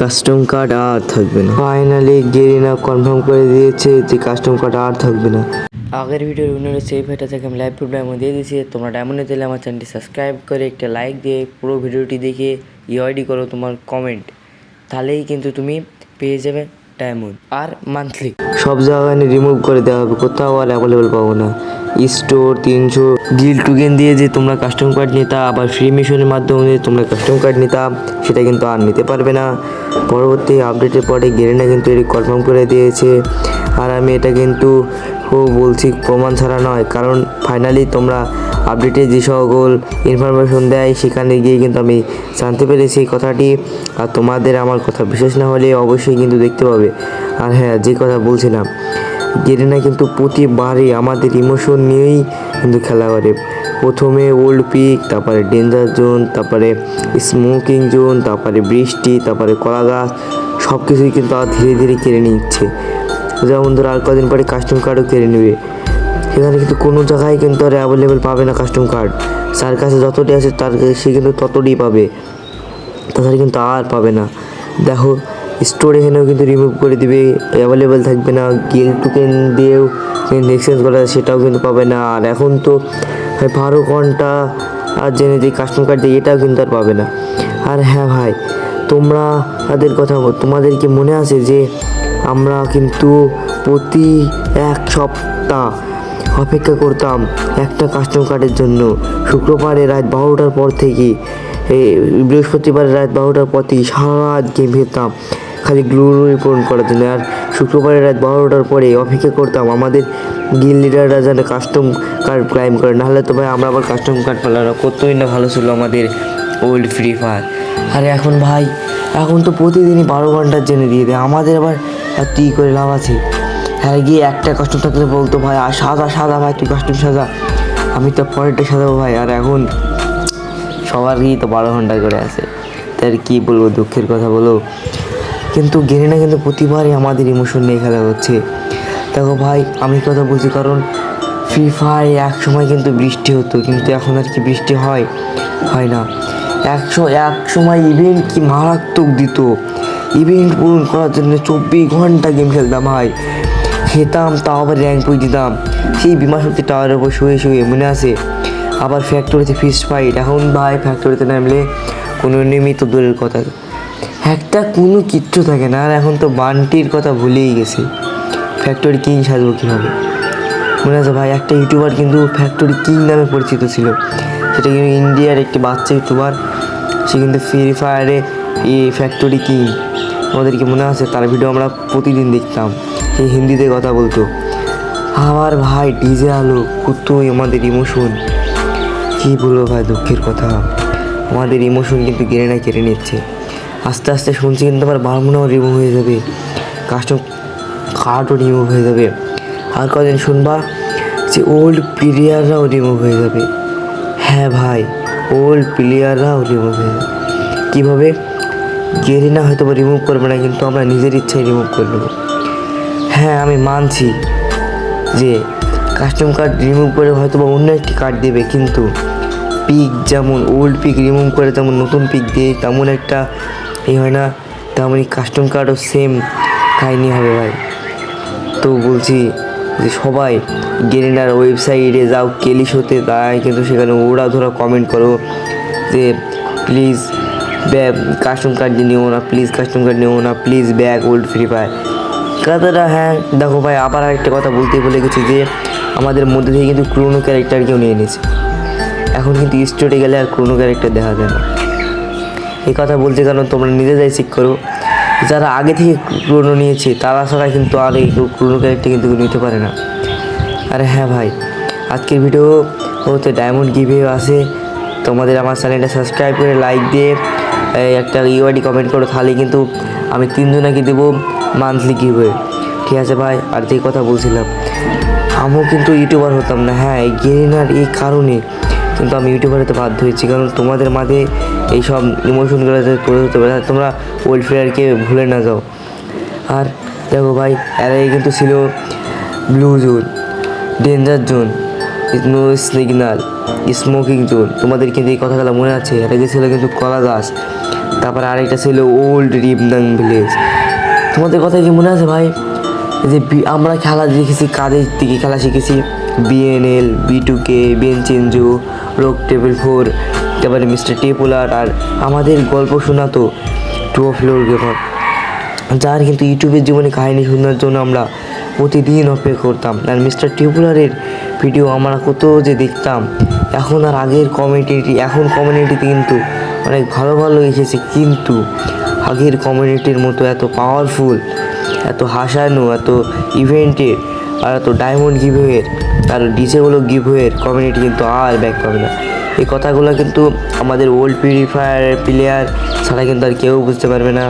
Custom card আর থাকবে না। Finally Garena confirm করে দিয়েছে যে কাস্টম কার্ড আর থাকবে না। আগের ভিডিওর উন্নয়ন সেই ভাইটা থেকে আমি লাইভ প্রোগ্রামে দিয়ে দিয়েছি। তোমরা ডায়মন্ডে দিলে আমার চ্যানেলটি সাবস্ক্রাইব করে একটা লাইক দিয়ে পুরো ভিডিওটি দেখে ইউআইডি করো তোমার কমেন্ট তাহলেই কিন্তু তুমি পেয়ে যাবে ডায়মন্ড আর মান্থলি সব জায়গায় রিমুভ করে দেওয়া হবে কোথাও আর অ্যাভেলেবেল পাবো না। স্টোর তিনশো গিল টুগেন দিয়ে যে তোমরা কাস্টম কার্ড নিতা, আবার ফ্রি মিশনের মাধ্যমে তোমরা কাস্টম কার্ড নিতা, সেটা কিন্তু আর নিতে পারবে না। পরবর্তী আপডেটের পরে গেরেনা কিন্তু এটি কনফার্ম করে দিয়েছে। আর আমি এটা কিন্তু বলছি প্রমাণ ছাড়া নয়, কারণ ফাইনালি তোমরা আপডেটে যে সকল ইনফরমেশন দেয়, সেখানে গিয়ে কিন্তু আমি জানতে পেরেছি এই কথাটি। আর তোমাদের আমার কথা বিশেষ না হলে অবশ্যই কিন্তু দেখতে পাবে। আর হ্যাঁ যে কথা বলছিলাম গেরিনা কিন্তু প্রতিবারই আমাদের ইমোশন নিয়েই কিন্তু খেলা করে। প্রথমে ওল্ড পিক তারপরে ডেঞ্জার জোন তারপরে স্মোকিং জোন তারপরে বৃষ্টি, তারপরে কলা গাছ সব কিছুই কিন্তু আর ধীরে ধীরে কেড়ে নিচ্ছে। যেমন ধরো আর কদিন পরে কাস্টম কার্ডও কেড়ে নেবে। এখানে কিন্তু কোনো জায়গায় কিন্তু আর অ্যাভেলেবেল পাবে না কাস্টম কার্ড যার কাছে যতটি আছে তার সে কিন্তু ততটি পাবে। তাছাড়া কিন্তু আর পাবে না। দেখো স্টোর এখানেও কিন্তু রিমুভ করে দিবে অ্যাভেলেবেল থাকবে না গেল টুকেন দিয়েও এক্সচেঞ্জ করা যায়, সেটাও কিন্তু পাবে না। আর এখন তো বারো ঘণ্টা আর জেনে যে কাস্টম কার্ড দিয়ে, এটাও কিন্তু আর পাবে না। আর হ্যাঁ ভাই তোমরা তাদের কথা তোমাদের কি মনে আছে যে আমরা কিন্তু প্রতি এক সপ্তাহ অপেক্ষা করতাম একটা কাস্টম কার্ডের জন্য? শুক্রবারে রাত বারোটার পর থেকে বৃহস্পতিবার রাত বারোটার পর থেকে সারা রাত গেম খেলতাম। খালি গ্লোরি পূরণ করার জন্য। আর শুক্রবারের রাত বারোটার পরে অপেক্ষা করতাম, আমাদের গিল লিডাররা যেন কাস্টম কার্ড ক্লাইম করে। নাহলে তো ভাই আমরা আবার কাস্টম কার্ড পেলাম না কতই না ভালো ছিল আমাদের ওল্ড ফ্রি ফায়ার আরে এখন ভাই, এখন তো প্রতিদিনই বারো ঘণ্টার জন্য দিয়ে দেয়, আমাদের আবার আর তুই করে লাভ আছে? হ্যাঁ গিয়ে একটা কাস্টম থাকলে বলতো ভাই আর সাদা সাদা ভাই, তুই কাস্টম সাদা আমি তো পরেরটা সাজাবো ভাই। আর এখন সবারই তো বারো ঘণ্টা করে আছে। তাই আর কী বলব, দুঃখের কথা বলো। কিন্তু গেরিনা কিন্তু প্রতিবারই আমাদের ইমোশন নিয়ে খেলা হচ্ছে। দেখো ভাই, আমি কথা বলছি কারণ ফ্রি ফায়ার এক সময় কিন্তু বৃষ্টি হতো, কিন্তু এখন আর কি বৃষ্টি হয় হয় না। একশো এক সময় ইভেন্ট কি মারাত্মক দিত। ইভেন্ট পূরণ করার জন্য চব্বিশ ঘণ্টা গেম খেলতাম ভাই। খেতাম, তাও আবার র্যাঙ্ক পুই দিতাম। সেই বিমা শক্তি টাওয়ারের উপর শুয়ে শুয়ে মনে আছে? আবার ফ্যাক্টরিতে ফিস্ট ফাইট এখন ভাই ফ্যাক্টরিতে নামলে কোনো নিয়মিত দূরের কথা একটা কোনো কিচ্ছু থাকে না, আর এখন তো বান্টির কথা ভুলেই গেছে। ফ্যাক্টরি কিং সাজবো কীভাবে? মনে আছে ভাই, একটা ইউটিউবার কিন্তু ফ্যাক্টরি কিং নামে পরিচিত ছিল। সেটা কিন্তু ইন্ডিয়ার একটি বাচ্চা ইউটিউবার সে কিন্তু ফ্রি ফায়ারে এই ফ্যাক্টরি কিং আমাদের কি মনে আছে, তার ভিডিও আমরা প্রতিদিন দেখতাম। সেই হিন্দিতে কথা বলতো। আবার ভাই ডিজে আলো, কতই আমাদের ইমোশন কী বলব ভাই, দুঃখের কথা। আমাদের ইমোশন কিন্তু কেড়ে না কেড়ে নিচ্ছে। আস্তে আস্তে শুনছি কিন্তু আমার বারমুনাও রিমুভ হয়ে যাবে। কাস্টম কার্ডও রিমুভ হয়ে যাবে। আর কদিন শুনবা যে ওল্ড প্লেয়াররাও রিমুভ হয়ে যাবে। হ্যাঁ ভাই ওল্ড প্লেয়াররাও রিমুভ হয়ে যাবে। কীভাবে? গেরিনা হয়তো রিমুভ করবে না, কিন্তু আমরা নিজের ইচ্ছায় রিমুভ করে নেব। হ্যাঁ আমি মানছি যে কাস্টম কার্ড রিমুভ করে হয়তো বা অন্য একটি কার্ড দেবে, কিন্তু পিক যেমন ওল্ড পিক রিমুভ করে, তেমন নতুন পিক দিয়ে তেমন একটা এই হয় না তেমনই কাস্টম কার্ডও সেম কাহিনি হবে ভাই। তো বলছি যে সবাই গেরিনার ওয়েবসাইটে যাও কেলি শোতে তাই কিন্তু সেখানে ওরা ধরা কমেন্ট করো যে প্লিজ ব্যাগ কাস্টম কার্ড নিও না প্লিজ কাস্টম কার্ড নিও না please bag old Free Fire কথাটা হ্যাঁ দেখো ভাই, আবার একটা কথা বলতে বলে গেছি যে, আমাদের মধ্যে থেকে কিন্তু ক্রোনো ক্যারেক্টার কেউ নিয়ে নিয়েছে। এখন কিন্তু স্টোরে গেলে আর ক্রোনো ক্যারেক্টার দেখা যায় না। এই কথা বলছে কারণ তোমরা নিজেরাই চেক করো। যারা আগে থেকে ক্রোনো নিয়েছে, তারা ছাড়া কিন্তু আর এই ক্রোনো ক্যারেক্টার কিন্তু নিতে পারে না। আরে হ্যাঁ ভাই, আজকের ভিডিও ওতে ডায়মন্ড গিভে আছে। তোমাদের আমার চ্যানেলটা সাবস্ক্রাইব করে লাইক দিয়ে একটা ইউআইডি কমেন্ট করো, তাহলে কিন্তু আমি তিনজনাকে দেবো মান্থলি গিভে ঠিক আছে ভাই, আর যে কথা বলছিলাম, আমিও কিন্তু ইউটিউবার হতাম না। হ্যাঁ এই গেরিনার এই কারণে কিন্তু আমি ইউটিউবার হতে বাধ্য হয়েছি। কারণ তোমাদের মাঝে এইসব ইমোশনগুলো হতে পারে তোমরা ওয়েলফেয়ারকে ভুলে না যাও। আর দেখো ভাই এর আগে কিন্তু ছিল blue zone danger zone no signal smoking zone তোমাদের কিন্তু এই কথাগুলো মনে আছে? এটা গেছিল কিন্তু কলা গাছ, তারপর আরেকটা ছিল ওল্ড রিবনাং ভিলেজ তোমাদের কথা কি মনে আছে ভাই? যে আমরা খেলা দেখেছি, কাদের দিকে খেলা শিখেছি? BNL B two K BN রোক টেবিল ফোর তারপরে মিস্টার টেপুলার আর আমাদের গল্প শোনাতো টু অফ ফ্লোর গেমার যার কিন্তু ইউটিউবের জীবনে কাহিনী শোনার জন্য আমরা প্রতিদিন অপেক্ষা করতাম। আর মিস্টার টিউবুলারের ভিডিও আমরা কত যে দেখতাম। এখন আর আগের কমিউনিটি এখন কমিউনিটিতে কিন্তু অনেক ভালো ভালো এসেছে, কিন্তু আগের কমিউনিটির মতো এত পাওয়ারফুল এত হাসানো, এত ইভেন্টের আর এত ডায়মন্ড গিভওয়ের আর ডিজেগুলো গিভওয়ের কমিউনিটি কিন্তু আর ব্যাক পাবে না। এই কথাগুলো কিন্তু আমাদের ওল্ড পিউরিফায়ার প্লেয়ার ছাড়া কিন্তু আর কেউ বুঝতে পারবে না।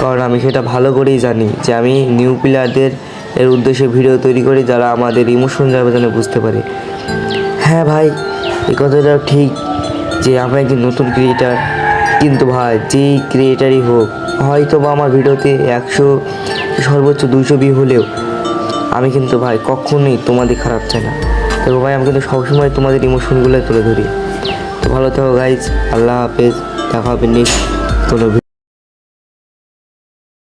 কারণ আমি সেটা ভালো করেই জানি যে আমি নিউ প্লেয়ারদের এর উদ্দেশ্যে ভিডিও তৈরি করি যারা আমাদের ইমোশন যাবে যেন বুঝতে পারে। হ্যাঁ ভাই, এই কথাটা ঠিক যে আমরা একজন নতুন ক্রিয়েটার কিন্তু ভাই, যেই ক্রিয়েটারই হোক হয়তো বা আমার ভিডিওতে একশো, সর্বোচ্চ দুশো বি হলেও আমি কিন্তু ভাই কখনোই তোমাদের খারাপ চাই না। দেখো ভাই, আমি কিন্তু সবসময় তোমাদের ইমোশনগুলো তুলে ধরি। তো ভালো থাকো গাইজ আল্লাহ হাফেজ। দেখা হবে নেক্সট কোনো